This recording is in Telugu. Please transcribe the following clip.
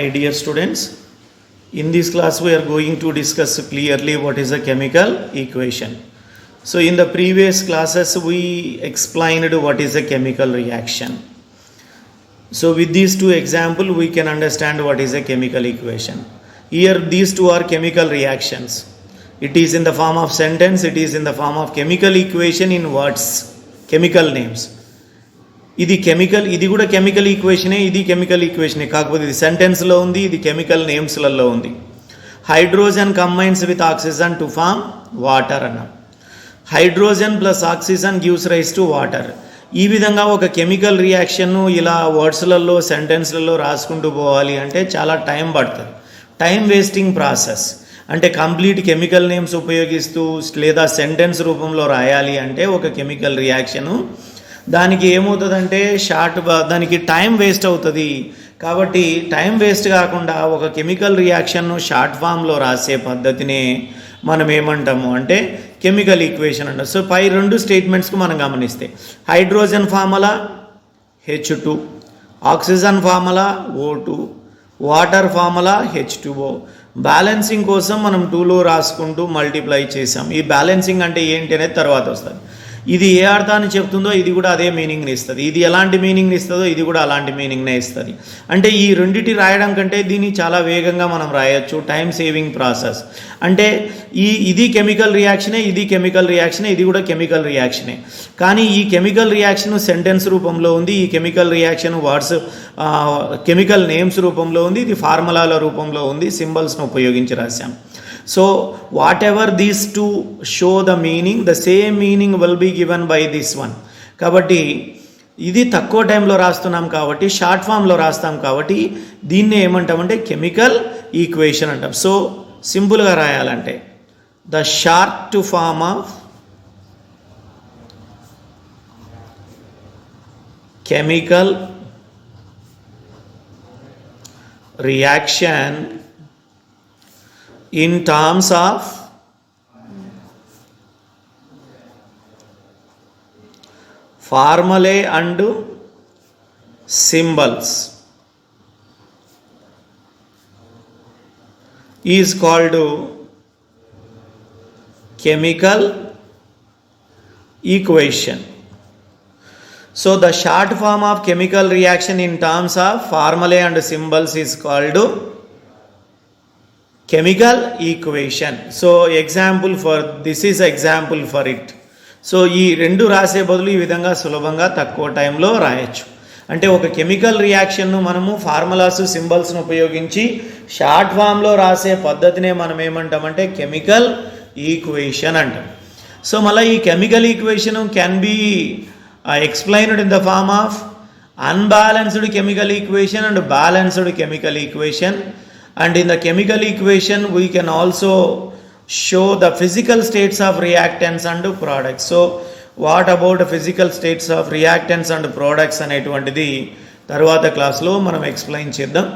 Hi dear students, in this class we are going to discuss clearly what is a chemical equation. So in the previous classes we explained what is a chemical reaction. So with these two example we can understand what is a chemical equation. Here these two are chemical reactions. It is in the form of sentence, it is in the form of chemical equation in words, chemical names. ఇది కెమికల్ ఇది కూడా కెమికల్ ఈక్వేషనే ఇది కెమికల్ ఈక్వేషనే కాకపోతే ఇది సెంటెన్స్లో ఉంది ఇది కెమికల్ నేమ్స్లలో ఉంది. Hydrogen combines with oxygen to form water అన్నాం. Hydrogen plus oxygen gives rise to water ఈ విధంగా ఒక కెమికల్ రియాక్షన్ను ఇలా వర్డ్స్లలో సెంటెన్స్లలో రాసుకుంటూ పోవాలి అంటే చాలా టైం పడుతుంది. టైం వేస్టింగ్ ప్రాసెస్ అంటే కంప్లీట్ కెమికల్ నేమ్స్ ఉపయోగిస్తూ లేదా సెంటెన్స్ రూపంలో రాయాలి అంటే ఒక కెమికల్ రియాక్షను దానికి ఏమవుతుందంటే షార్ట్ దానికి టైం వేస్ట్ అవుతుంది. కాబట్టి టైం వేస్ట్ కాకుండా ఒక కెమికల్ రియాక్షన్ను షార్ట్ ఫామ్లో రాసే పద్ధతినే మనం ఏమంటాము అంటే కెమికల్ ఈక్వేషన్ అంటాం. సో పై రెండు స్టేట్మెంట్స్కి మనం గమనిస్తే hydrogen formula H two oxygen formula O two water formula H two O balancing కోసం మనం టూలో రాసుకుంటూ మల్టిప్లై చేసాం ఈ బ్యాలెన్సింగ్ అంటే ఏంటి అనేది తర్వాత వస్తుంది. ఇది ఏ అర్థాన్ని చెప్తుందో ఇది కూడా అదే మీనింగ్ని ఇస్తుంది. ఇది ఎలాంటి మీనింగ్ని ఇస్తుందో ఇది కూడా అలాంటి మీనింగ్నే ఇస్తుంది. అంటే ఈ రెండిటి రాయడం కంటే దీన్ని చాలా వేగంగా మనం రాయొచ్చు. టైం సేవింగ్ ప్రాసెస్ అంటే ఈ ఇది కెమికల్ రియాక్షనే ఇది కెమికల్ రియాక్షనే ఇది కూడా కెమికల్ రియాక్షనే కానీ ఈ కెమికల్ రియాక్షన్ సెంటెన్స్ రూపంలో ఉంది ఈ chemical reaction words chemical names రూపంలో ఉంది ఇది ఫార్ములాల రూపంలో ఉంది సింబల్స్ను ఉపయోగించి రాశాం. So whatever these to show the meaning the same meaning will be given by this one కాబట్టి ఇది తక్కువ టైంలో రాస్తున్నాం కాబట్టి షార్ట్ ఫామ్లో రాస్తాం కాబట్టి దీన్ని ఏమంటామంటే కెమికల్ ఈక్వేషన్ అంటాం. సో సింపుల్గా రాయాలంటే the short form of chemical reaction in terms of formulae and symbols is called chemical equation. So the short form of chemical reaction in terms of formulae and symbols is called chemical equation so example for this is example for it so ఈ రెండు రాసే బదులు ఈ విధంగా సులభంగా తక్కువ టైంలో రాయొచ్చు. అంటే ఒక కెమికల్ రియాక్షన్ను మనము ఫార్ములాస్ సింబల్స్ను ఉపయోగించి షార్ట్ ఫామ్లో రాసే పద్ధతినే మనం ఏమంటామంటే కెమికల్ ఈక్వేషన్ అంటాం. సో మళ్ళీ ఈ chemical equation can be explained in the form of unbalanced chemical equation and balanced chemical equation and in the chemical equation we can also show the physical states of reactants and products so what about physical states of reactants and products అనేటువంటిది తర్వాత క్లాస్లో మనం ఎక్స్ప్లెయిన్ చేద్దాం